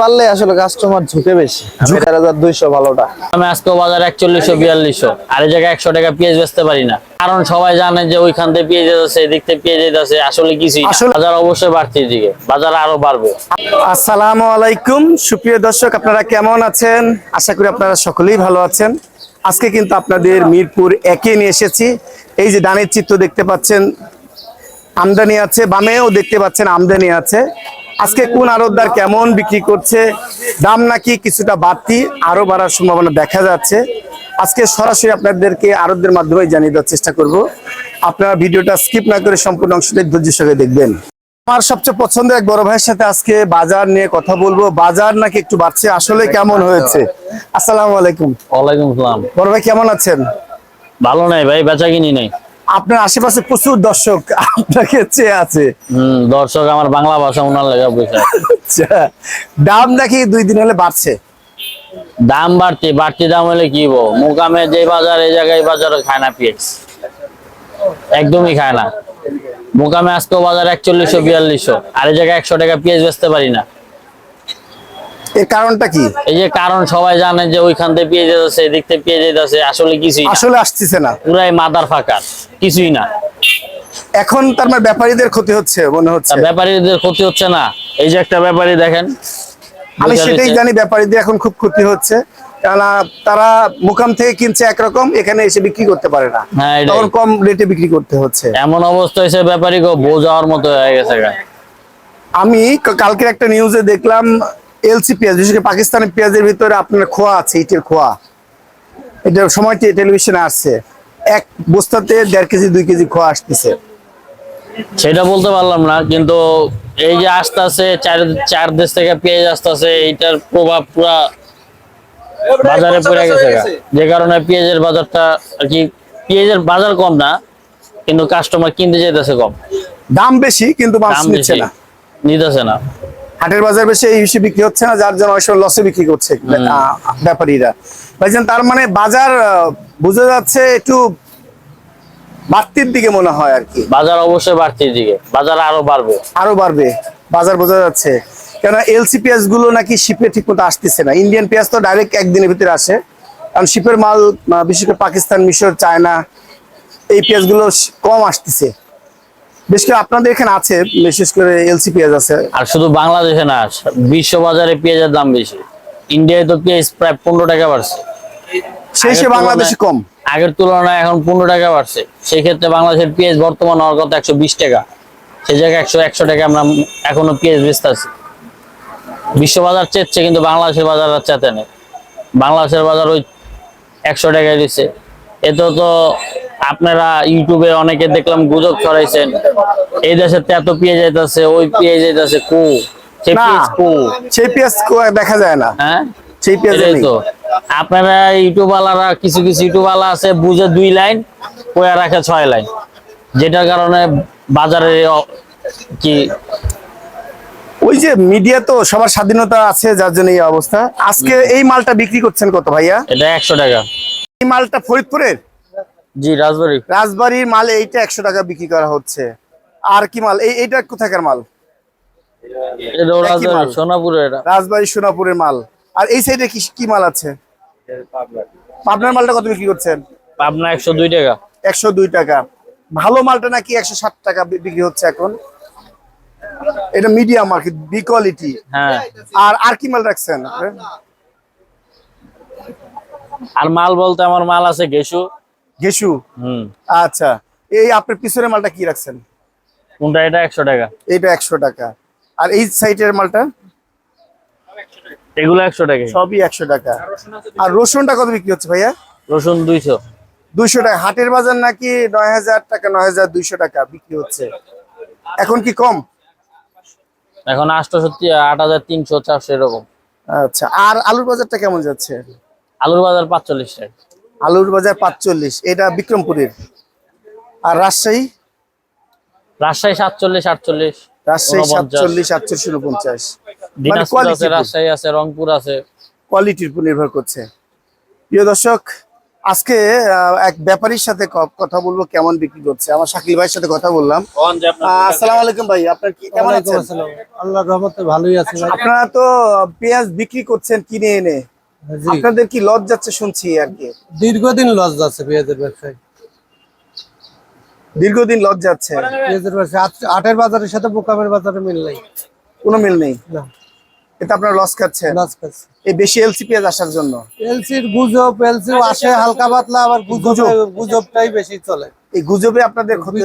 পারলে আসলে কাস্টমার ঝুঁকে বেশি। চার হাজার দুইশো ভালোটা। আমি বাজার একচল্লিশশো বিয়াল্লিশশো। আর এই জায়গায় একশো টাকা পেঁয়াজ বেচতে পারি না। কারণ সবাই জানে যে ওইখান থেকে পেঁয়াজ আছে এদিক থেকে পেঁয়াজ আছে আসলে কিছুই বাজার অবশ্যই বাড়ছে এদিকে। বাজার আরও বাড়বে। আসসালামু আলাইকুম। সুপ্রিয় দর্শক আপনারা কেমন আছেন? আশা করি আপনারা সকলেই ভালো আছেন। আজকে কিন্তু আপনাদের মিরপুর একে নিয়ে এসেছি। এই যে ডানের চিত্র দেখতে পাচ্ছেন আমদানি আছে বামেও দেখতে পাচ্ছেন আমদানি আছে। আজকে কোন আড়তদার কেমন বিক্রি করছে? দাম নাকি কিছুটা বাড়তি আরও বাড়ার সম্ভাবনা দেখা যাচ্ছে। আজকে সরাসরি আপনাদেরকে আড়তদের মাধ্যমে জানিয়ে দেওয়ার চেষ্টা করব। আপনারা ভিডিওটা স্কিপ না করে সম্পূর্ণ অংশটি ধৈর্য সঙ্গে দেখবেন। আমার সবচেয়ে পছন্দের এক বড় ভাইয়ের সাথে আজকে বাজার নিয়ে কথা বলব। বাজার নাকি একটু বাড়ছে আসলে কেমন হয়েছে? আসসালামু আলাইকুম। ওয়ালাইকুম আসসালাম। বড় ভাই কেমন আছেন? ভালো নাই ভাই বেচা কিনি নাই। আপনার আশেপাশে প্রচুর দর্শক আপনাকে চেয়ে আছে। দর্শক আমার বাংলা ভাষা ওনার লেখা আচ্ছা দাম নাকি দুই দিন হলে বাড়ছে? দাম বাড়তি বাড়তি দাম হলে কি বল মোকামে যে বাজার এই জায়গায় বাজারে খায় না পেঁয়াজ একদমই খায় না। মোকামে আজকেও বাজার একচল্লিশশো বিয়াল্লিশশো। আর এই জায়গায় একশো টাকা পেঁয়াজ বেচতে পারি না। এর কারণটা কি? এই যে কারণ সবাই জানে যে ওইখান থেকে পেঁয়াজ আছে এদিক থেকে পেয়ে আছে আসলে কিছুই আসলে আসতেছে না। পুরাই মাদার ফাঁকা কিছুই না। এখন তার মানে ব্যাপারীদের ক্ষতি হচ্ছে মনে হচ্ছে? ব্যাপারীদের ক্ষতি হচ্ছে না। এই যে একটা ব্যাপারী দেখেন আমি সেটাই জানি ব্যাপারীদের এখন খুব ক্ষতি হচ্ছে। তারা মুকাম থেকে কিনছে একরকম এখানে এসে বিক্রি করতে পারে না। হ্যাঁ, তখন কম রেটে বিক্রি করতে হচ্ছে। এমন অবস্থা হয়েছে ব্যাপারী গো বোঝাওয়ার মতো হয়ে গেছে আমি ক- কালকের একটা নিউজে দেখলাম এলসি পেঁয়াজ বিশেষ করে পাকিস্তানি পেঁয়াজের ভিতরে আপনার খোয়া আছে ইটের খোয়া। এটা সময় টেলিভিশনে আসছে। এক বস্তাতে দেড় কেজি দুই কেজি খোয়া আসতেছে। সেটা বলতে পারলাম না কিন্তু এই যে আস্তে আস্তে চার চার দেশ থেকে পেঁয়াজ আসতেছে এইটার প্রভাব পুরা বাজারে পড়ে গেছে যে কারণে পেঁয়াজের বাজারটা আর কি পেঁয়াজের বাজার কম না কিন্তু কাস্টমার কিনতে যেতেছে কম। দাম বেশি কিন্তু মাছ নিচ্ছে না। নিতেছে না। হাটের বাজার বেশি এই হিসেবে বিক্রি হচ্ছে না যার জন্য লসে বিক্রি করছে ব্যাপারীরা। ভাইজান তার মানে বাজার বোঝা যাচ্ছে একটু বাড়তির দিকে মনে হয় আর কি। বাজার অবশ্যই বাড়তির দিকে বাজার আরও বাড়বে। আরও বাড়বে বাজার বোঝা যাচ্ছে। কেন এলসি পেঁয়াজগুলো নাকি শিপে ঠিক মতো আসতেছে না। ইন্ডিয়ান পেঁয়াজ তো ডাইরেক্ট একদিনের ভিতরে আসে। কারণ শিপের মাল বিশেষ করে পাকিস্তান মিশর চায়না এই পেঁয়াজগুলো কম আসতেছে। বেশ করে আপনাদের এখানে আছে বিশেষ করে এলসি পেঁয়াজ আছে। আর শুধু বাংলাদেশে না বিশ্ব বাজারে পেঁয়াজের দাম বেশি। ইন্ডিয়ায় তো পেঁয়াজ প্রায় পনেরো টাকা বাড়ছে। সেই সে বাংলাদেশে কম। আগের তুলনায় এখন পনেরো টাকা বাড়ছে। সেই ক্ষেত্রে বাংলাদেশের পেঁয়াজ বর্তমান হওয়ার কথা একশো বিশ টাকা। সেই জায়গায় একশো একশো টাকা আমরা এখনও পেঁয়াজ বেচতেছি বিশ্ব বাজার চেচ্ছে কিন্তু বাংলাদেশের বাজার আর চেতে নেই। বাংলাদেশের বাজার ওই একশো টাকায় দিচ্ছে। এতে তো আপনারা ইউটিউবে অনেকে দেখলাম গুজব ছড়াইছেন। এই দেশে এত পেঁয়াজ যাইতেছে ওই পেঁয়াজ যাইতেছে কু। সেই পেঁয়াজ কু। সেই পেঁয়াজ কো- দেখা যায় না। হ্যাঁ? সেই পেঁয়াজ তো। আপনারা ইউটিউবালারা কিছু কিছু ইউটিউবালা আছে বুঝে দুই লাইন কয়া রাখে ছয় লাইন। যেটার কারণে বাজারে কি ওই যে মিডিয়া তো সবার স্বাধীনতা আছে যার জন্য এই অবস্থা। আজকে এই মালটা বিক্রি করছেন কত ভাইয়া? এটা একশো টাকা। এই মালটা ফরিদপুরের? জি রাজবাড়ি। রাজবাড়ির মাল এইটা একশো টাকা বিক্রি করা হচ্ছে। আর কি মাল? এই এইটা কোথাকার মাল? রাজবাড়ি সোনাপুরে রাজবাড়ি সোনাপুরের মাল। আর এই সাইডে কি কি মাল আছে? পাবনার মালটা কত বিক্রি করছেন? পাবনা একশো দুই টাকা। একশো দুই টাকা। ভালো মালটা নাকি একশো ষাট টাকা বিক্রি হচ্ছে এখন? এটা মিডিয়াম আর কি বি কোয়ালিটি। হ্যাঁ। আর আর কি মাল রাখছেন? আর মাল বলতে আমার মাল আছে গেসু। ঘেসু হুম। আচ্ছা এই আপনার পিছনের মালটা কি রাখছেন? কোনটা এটা একশো টাকা। এইটা একশো টাকা। আর এই সাইডের মালটা? এগুলো একশো টাকা। সবই একশো টাকা। আর রসুনটা কত বিক্রি হচ্ছে ভাইয়া? রসুন দুইশো। দুইশো টাকা। হাটের বাজার নাকি নয় হাজার টাকা নয় হাজার দুইশো টাকা বিক্রি হচ্ছে। এখন কি কম? এখন আটশো সত্যি আট হাজার তিনশো চারশো এরকম। আচ্ছা আর আলুর বাজারটা কেমন যাচ্ছে? আলুর বাজার পাঁচচল্লিশ টাকা। আলুর বাজার পাঁচচল্লিশ এটা বিক্রমপুরের। আর রাজশাহী? রাজশাহী সাতচল্লিশ আটচল্লিশ রাজশাহী সাতচল্লিশ আটচল্লিশ উনপঞ্চাশ মানে রাজশাহী আছে রংপুর আছে। কোয়ালিটির উপর নির্ভর করছে। প্রিয় দর্শক আজকে আহ, এক ব্যাপারীর সাথে কথা বলব কেমন বিক্রি করছে। আমার শাকিল ভাইয়ের সাথে কথা বললাম। আসসালামু আলাইকুম ভাই আপনার কি কেমন আছেন? আল্লাহর রহমতে ভালোই আছে আপনারা তো পেঁয়াজ বিক্রি করছেন কিনে এনে। আপনাদের কি লজ যাচ্ছে শুনছি আর কি? দীর্ঘদিন লস যাচ্ছে পেঁয়াজের ব্যবসায়। দীর্ঘদিন লজ যাচ্ছে? পেঁয়াজের ব্যবসায়। আটের বাজারের সাথে বোকামের বাজারে মিল নাই। কোনো মিল নেই? না। এটা আপনারা লস লস খাচ্ছে। এই বেশি এলসি পেঁয়াজ আসার জন্য? এলসির গুজব আসে হালকা পাতলা আবার গুজব গুজবটাই বেশি চলে। এই গুজবে আপনাদের ক্ষতি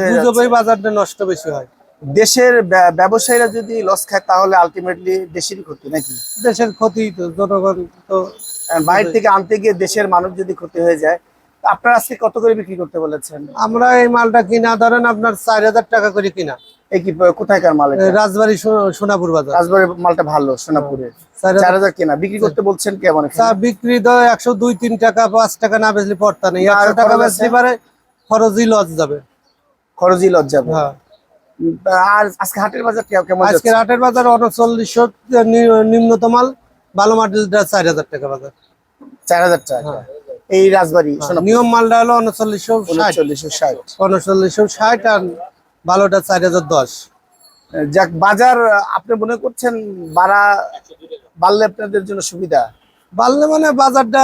বাজারটা নষ্ট বেশি হয়। দেশের ব্যবসায়ীরা যদি লস খায় তাহলে আলটিমেটলি দেশেরই ক্ষতি নাকি? দেশের ক্ষতি তো জনগণ তো বাইরে থেকে আনতে গিয়ে দেশের মানুষ যদি ক্ষতি হয়ে যায় আপনারা আজকে কত করে বিক্রি করতে বলেছেন? আমরা এই মালটা কিনা ধরেন আপনার চার হাজার টাকা করে কিনা। এই কি কোথায়কার মাল রাজবাড়ি সোনাপুর বাজার। রাজবাড়ির মালটা ভালো চার হাজার কেনা। বিক্রি করতে বলছেন কেমন বিক্রি একশো দুই তিন টাকা পাঁচ টাকা না বেচলে পড়তা নেই। আর একশো টাকা বেচলে? পারে খরচই লস যাবে। খরচই লজ যাবে। হ্যাঁ। আর আজকে হাটের বাজার কেমন আজকে হাটের বাজার উনচল্লিশশো নিম্নতম মাল। ভালো মাটিলটা চার হাজার টাকা বাজার। চার হাজার টাকা। হ্যাঁ। এই রাজবাড়ি নিয়ম মালটা হলো উনচল্লিশশো উনচল্লিশশো ষাট। উনচল্লিশশো ষাট আর ভালোটা চার হাজার দশ। যাক বাজার আপনি মনে করছেন বাড়া বাড়লে আপনাদের জন্য সুবিধা? বাড়লে মানে বাজারটা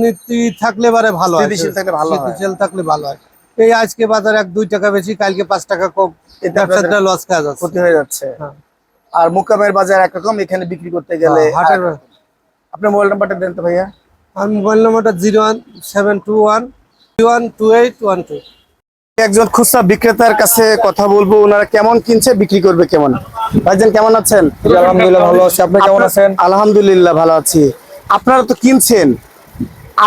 নীতি থাকলে পারে ভালো হয়। স্থিতিশীল থাকলে ভালো হয়। স্থিতিশীল থাকলে ভালো হয়। এই আজকে বাজার এক দুই টাকা বেশি কালকে পাঁচ টাকা কম। ব্যবসাটা লস খাওয়া যাচ্ছে ক্ষতি হয়ে যাচ্ছে। হ্যাঁ। আর মোকামের বাজার একরকম এখানে বিক্রি করতে গেলে হ্যাঁ, আপনার মোবাইল নাম্বারটা দেন তো ভাইয়া। আর মোবাইল নম্বরটা zero one seven two one one two eight one two. একজন খুচরা বিক্রেতার কাছে কথা বলব ওনারা কেমন কিনছে বিক্রি করবে কেমন? ভাইজান কেমন আছেন? আলহামদুলিল্লাহ ভালো আছি। আপনি কেমন আছেন? আলহামদুলিল্লাহ ভালো আছি। আপনারা তো কিনছেন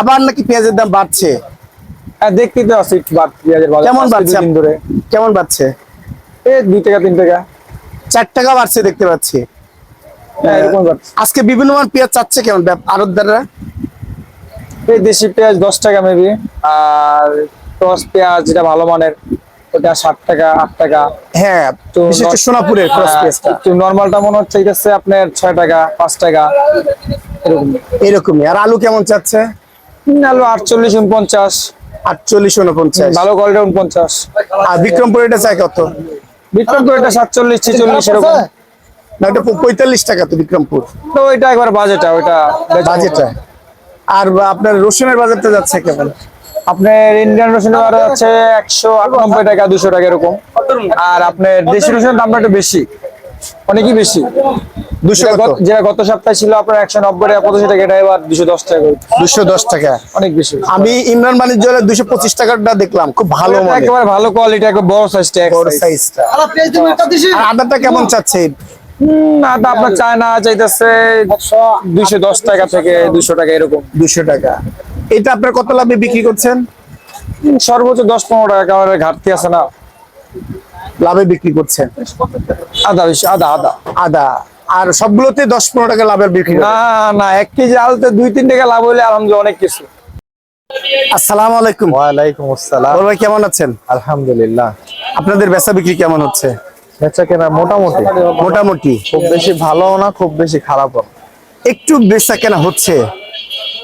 আবার নাকি পেঁয়াজের দাম বাড়ছে? হ্যাঁ দেখতে তো আছি পেঁয়াজের কেমন বাড়ছে কেমন বাড়ছে? এই দুই টাকা তিন টাকা। চার টাকা বাড়ছে দেখতে পাচ্ছি। হ্যাঁ আজকে বিভিন্ন মান পেঁয়াজ চাচ্ছে কেমন? আরতদাররা এই দেশি পেঁয়াজ দশ টাকা মেবি আর টস পেঁয়াজ যেটা ভালো মানের ওটা ষাট টাকা আট টাকা। হ্যাঁ তো সোনাপুরের হ্যাঁ, নর্মালটা মনে হচ্ছে আপনার ছয় টাকা পাঁচ টাকা এরকম। এরকমই। আর আলু কেমন চাচ্ছে? আলু আটচল্লিশ উনপঞ্চাশ। আটচল্লিশ উনপঞ্চাশ। ভালো কোয়ালিটি উনপঞ্চাশ। আর বিক্রমপুর এটা চাই কত? বিক্রমপুর এটা সাতচল্লিশ ছেচল্লিশ এরকম। না এটা পঁয়তাল্লিশ টাকা তো বিক্রমপুর। তো ওইটা একবার বাজেটা ওইটা বাজেটটা। আর আপনার রসুনের বাজারটা যাচ্ছে কেমন? আপনার ইন্ডিয়ান রসুন বাজার যাচ্ছে একশো আটানব্বই টাকা দুশো টাকা এরকম। আর আপনার দেশি রসুনের দামটা একটু বেশি অনেকই বেশি। যেটা কত গত- যেটা গত সপ্তাহে ছিল আপনার একশো নব্বই টাকা পঁচাশি টাকা এটা এবার দুশো দশ টাকা দুশো দশ টাকা। অনেক বেশি। আমি ইমরান দুশো পঁচিশ টাকাটা দেখলাম খুব ভালো মানে। একেবারে ভালো কোয়ালিটি একবার বড় সাইজটা বড় সাইজটা আর আদারটা কেমন চাচ্ছে? আদা আপনার চায়না চাইতেছে দুইশো দশ টাকা থেকে দুশো টাকা এরকম। দুশো টাকা। এটা আপনার কত লাভে বিক্রি করছেন? সর্বোচ্চ দশ পনেরো টাকা ঘাটতি আছে না। লাভে বিক্রি করছেন? আদা আদা আদা। আদা। আর সবগুলোতে দশ পনেরো টাকা লাভের বিক্রি না না এক কেজি আলুতে দুই তিন টাকা লাভ হলে আলহামদুলিল্লাহ অনেক কিছু। আসসালামু আলাইকুম। ওয়ালাইকুম আসসালাম। ভাই কেমন আছেন? আলহামদুলিল্লাহ। আপনাদের বেচা বিক্রি কেমন হচ্ছে? বেচা কেনা মোটামুটি। মোটামুটি। খুব বেশি ভালোও না খুব বেশি খারাপও। একটু বেচা কেনা হচ্ছে?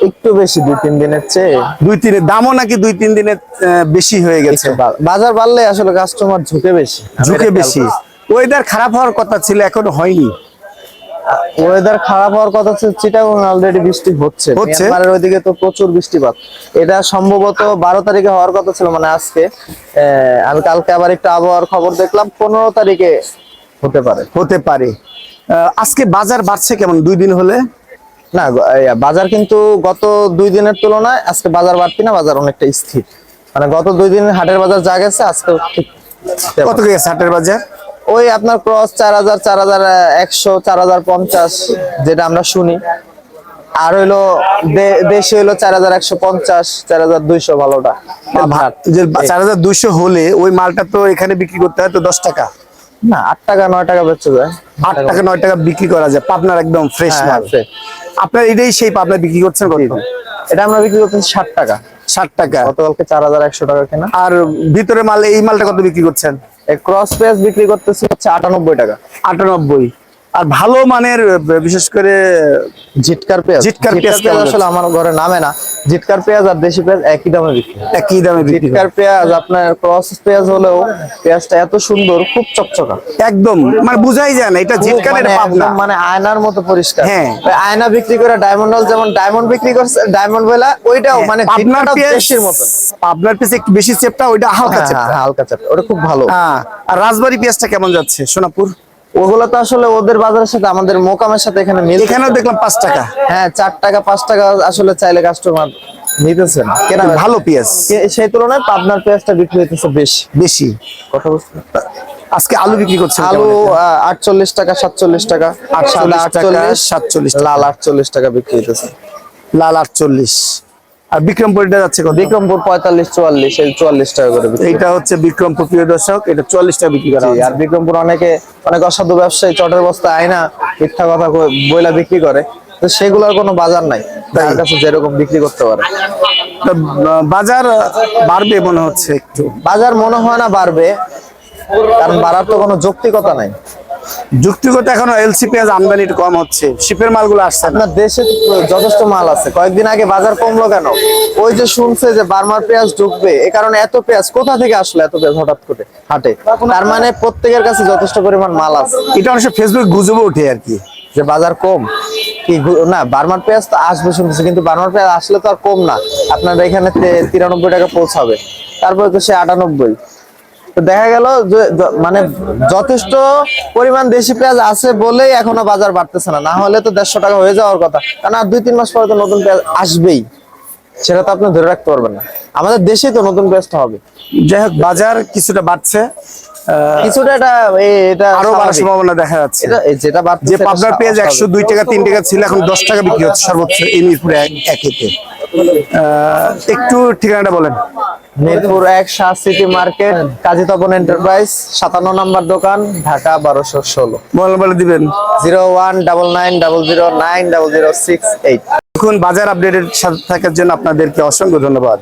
একটু বেশি দুই তিন দিনের চেয়ে। দুই তিনের দামও নাকি দুই তিন দিনের বেশি হয়ে গেছে? বাজার বাড়লে আসলে কাস্টমার ঝুঁকে বেশি। ঝুঁকে বেশি। ওয়েদার খারাপ হওয়ার কথা ছিল এখনও হয়নি। ওয়েদার খারাপ হওয়ার কথা ছিল চিটাগং অলরেডি বৃষ্টি হচ্ছে। হচ্ছে? মিয়ানমারের ওইদিকে তো প্রচুর বৃষ্টিপাত। এটা সম্ভবত বারো তারিখে হওয়ার কথা ছিল মানে আজকে। আমি কালকে আবার একটু আবহাওয়ার খবর দেখলাম পনেরো তারিখে হতে পারে। হতে পারে। আজকে বাজার বাড়ছে কেমন? দুই দিন হলে? না বাজার কিন্তু গত দুই দিনের তুলনায় আজকে বাজার বাড়তি না বাজার অনেকটা স্থির। মানে গত দুই দিন হাটের বাজার যা গেছে আজকে কত গেছে হাটের বাজার? ওই আপনার ক্রস চার হাজার চার হাজার একশো চার হাজার পঞ্চাশ যেটা আমরা শুনি। আর হইল দেশে হইল চার হাজার একশো পঞ্চাশ চার হাজার দুইশো ভালোটা চার হাজার দুইশো হলে ওই মালটা তো এখানে বিক্রি করতে হয় তো দশ টাকা। না আট টাকা নয় টাকা বেচে যায়। আট টাকা নয় টাকা বিক্রি করা যায় পাবনার একদম ফ্রেশ হ্যাঁ, মাল। আপনার এটাই সেই পাবনা বিক্রি করছেন কত? এটা আমরা বিক্রি করতেছি ষাট টাকা। ষাট টাকা। গতকালকে চার হাজার একশো টাকা কেনা। আর ভিতরে মাল এই মালটা কত বিক্রি করছেন? ক্রস পেস বিক্রি করতেছি হচ্ছে আটানব্বই টাকা। আটানব্বই। আর ভালো মানের বিশেষ করে জিটকার পেঁয়াজ। জিটকার পেঁয়াজ আসলে আমার ঘরে নামে না। জিটকার পেঁয়াজ আর দেশি পেঁয়াজ একই দামে বিক্রি একই দামে বিক্রি জিটকার পেঁয়াজ আপনার ক্রস পেঁয়াজ হলেও পেঁয়াজটা এত সুন্দর খুব চকচকা। একদম। মানে বুঝাই যায় না এটা জিটকার মানে এটা পাবনা। মানে আয়নার মতো পরিষ্কার। হ্যাঁ। আয়না বিক্রি করে ডায়মন্ড হাউস যেমন ডায়মন্ড বিক্রি করছে ডায়মন্ড বেলা ওইটাও মানে পাবনার দেশির মতো পাবনার পেঁয়াজ একটু বেশি চেপটা ওইটা হালকা হ্যাঁ, চেপটা হ্যাঁ, হালকা চাপ ওটা খুব ভালো। হ্যাঁ আর রাজবাড়ি পেঁয়াজটা কেমন যাচ্ছে সোনাপুর? ওগুলো তো আসলে ওদের বাজারের সাথে আমাদের মোকামের সাথে এখানে মিল এখানেও দেখলাম পাঁচ টাকা। হ্যাঁ চার টাকা পাঁচ টাকা আসলে চাইলে কাস্টমার নিতেছে না কেনা ভালো পেঁয়াজ। সেই তুলনায় পাবনার পেঁয়াজটা বিক্রি হইতেছে বেশি। বেশি। কথা বুঝতে আজকে আলু বিক্রি করছে আলু আটচল্লিশ টাকা সাতচল্লিশ টাকা। আর সাদা 48 টাকা, আটচল্লিশ 47 লাল আটচল্লিশ টাকা বিক্রি হইতেছে। লাল আটচল্লিশ। আর বিক্রমপুরটা যাচ্ছে কত? বিক্রমপুর পঁয়তাল্লিশ চুয়াল্লিশ এই চুয়াল্লিশ টাকা করে বিক্রি। এইটা হচ্ছে বিক্রমপুর প্রিয় দর্শক এটা চুয়াল্লিশ টাকা বিক্রি করা আর বিক্রমপুর অনেকে অনেক অসাধু ব্যবসায়ী চটের বস্তা আয়না মিথ্যা কথা বইলা বিক্রি করে। তো সেগুলোর কোনো বাজার নাই তার কাছে যেরকম বিক্রি করতে পারে। বাজার বাড়বে মনে হচ্ছে একটু। বাজার মনে হয় না বাড়বে কারণ বাড়ার তো কোনো যৌক্তিকতা নাই। যুক্তিগত এখনও এলসি পেঁয়াজ আমদানি কম হচ্ছে। শিপের মালগুলো আসছে আপনার দেশে যথেষ্ট মাল আছে। কয়েকদিন আগে বাজার কমলো কেন? ওই যে শুনছে যে বার্মার পেঁয়াজ ঢুকবে এ কারণে এত পেঁয়াজ কোথা থেকে আসলো এত পেঁয়াজ হঠাৎ করে হাটে? তার মানে প্রত্যেকের কাছে যথেষ্ট পরিমাণ মাল আছে। এটা অনেক ফেসবুক গুজবে উঠে আর কি। যে বাজার কম। কি না বার্মার পেঁয়াজ তো আসবে শুনতেছি কিন্তু বার্মার পেঁয়াজ আসলে তো আর কম না। আপনার এখানে তিরানব্বই টাকা পৌঁছাবে। তারপরে তো সে আটানব্বই। তো দেখা গেল মানে যথেষ্ট পরিমাণ দেশি পেঁয়াজ আছে বলেই এখনও বাজার বাড়তেছে না। না হলে তো দেড়শো টাকা হয়ে যাওয়ার কথা। কারণ আর দুই, তিন মাস পরে তো নতুন পেঁয়াজ আসবেই। সেটা তো আপনি ধরে রাখতে পারবেন না। আমাদের দেশে তো নতুন পেঁয়াজটা হবে। যাই হোক, বাজার কিছুটা বাড়ছে। কিছুটা এটা এটা আরও বাড়ার সম্ভাবনা দেখা যাচ্ছে। যেটা যে পাবনার পেঁয়াজ একশো দুই টাকা তিন টাকা ছিল এখন দশ টাকা বিক্রি হচ্ছে সর্বোচ্চ এই মিরপুরে এক- একেতে একটু ঠিকানাটা বলেন। মিরপুর এক Shah city market Kazi Tapan enterprise সাতান্ন নম্বর দোকান ঢাকা বারোশো ষোলো। দিবেন। Zero one double nine double zero nine double zero six eight. এখন বাজার আপডেটের সাথে থাকার জন্য আপনাদেরকে অসংখ্য ধন্যবাদ।